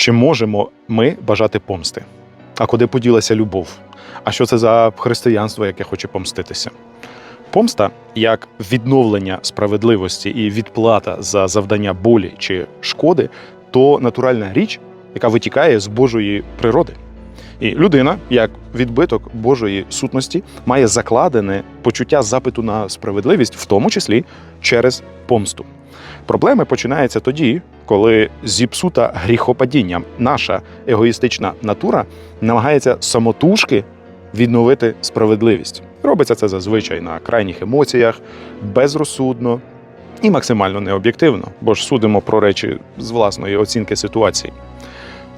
Чи можемо ми бажати помсти? А куди поділася любов? А що це за християнство, яке хоче помститися? Помста як відновлення справедливості і відплата за завдання болі чи шкоди то натуральна річ, яка витікає з Божої природи. І людина, як відбиток Божої сутності, має закладене почуття запиту на справедливість, в тому числі через помсту. Проблеми починаються тоді, коли зіпсута гріхопадінням наша егоїстична натура намагається самотужки відновити справедливість. Робиться це зазвичай на крайніх емоціях, безрозсудно і максимально необ'єктивно, бо ж судимо про речі з власної оцінки ситуації.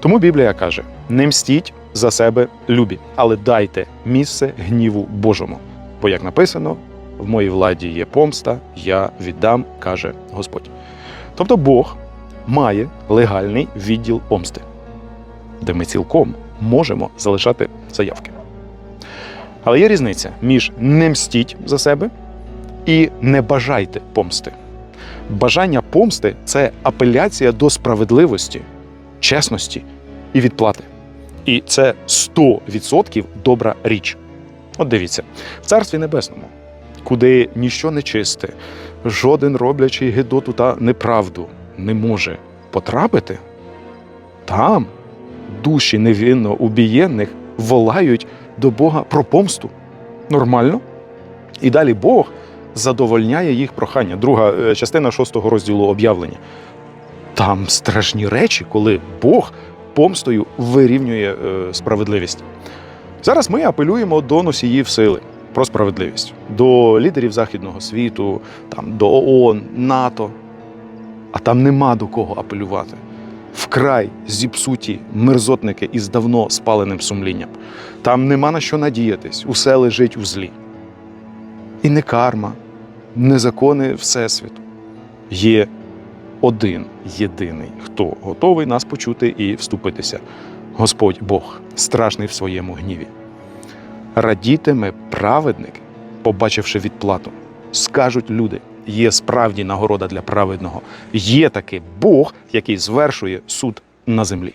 Тому Біблія каже: не мстіть за себе любі, але дайте місце гніву Божому. Бо, як написано, в моїй владі є помста, я віддам, каже Господь. Тобто Бог має легальний відділ помсти, де ми цілком можемо залишати заявки. Але є різниця між не мстіть за себе і не бажайте помсти. Бажання помсти це апеляція до справедливості, чесності і відплати. І це 100% добра річ. От дивіться, в Царстві Небесному, куди ніщо не чисте, жоден роблячий гидоту та неправду не може потрапити, там душі невинно убієнних волають до Бога про помсту. Нормально. І далі Бог задовольняє їх прохання. Друга е, частина шостого розділу об'явлення. Там страшні речі, коли Бог помстою вирівнює е, справедливість. Зараз ми апелюємо до носіїв сили про справедливість, до лідерів західного світу, там, до ООН, НАТО. А там нема до кого апелювати. Вкрай зіпсуті мерзотники із давно спаленим сумлінням. Там нема на що надіятись, усе лежить у злі. І не карма, не закони Всесвіту. Є один єдиний, хто готовий нас почути і вступитися. Господь Бог, страшний в своєму гніві. Радітиме праведники, побачивши відплату. Скажуть люди, є справді нагорода для праведного. Є таки Бог, який звершує суд на землі.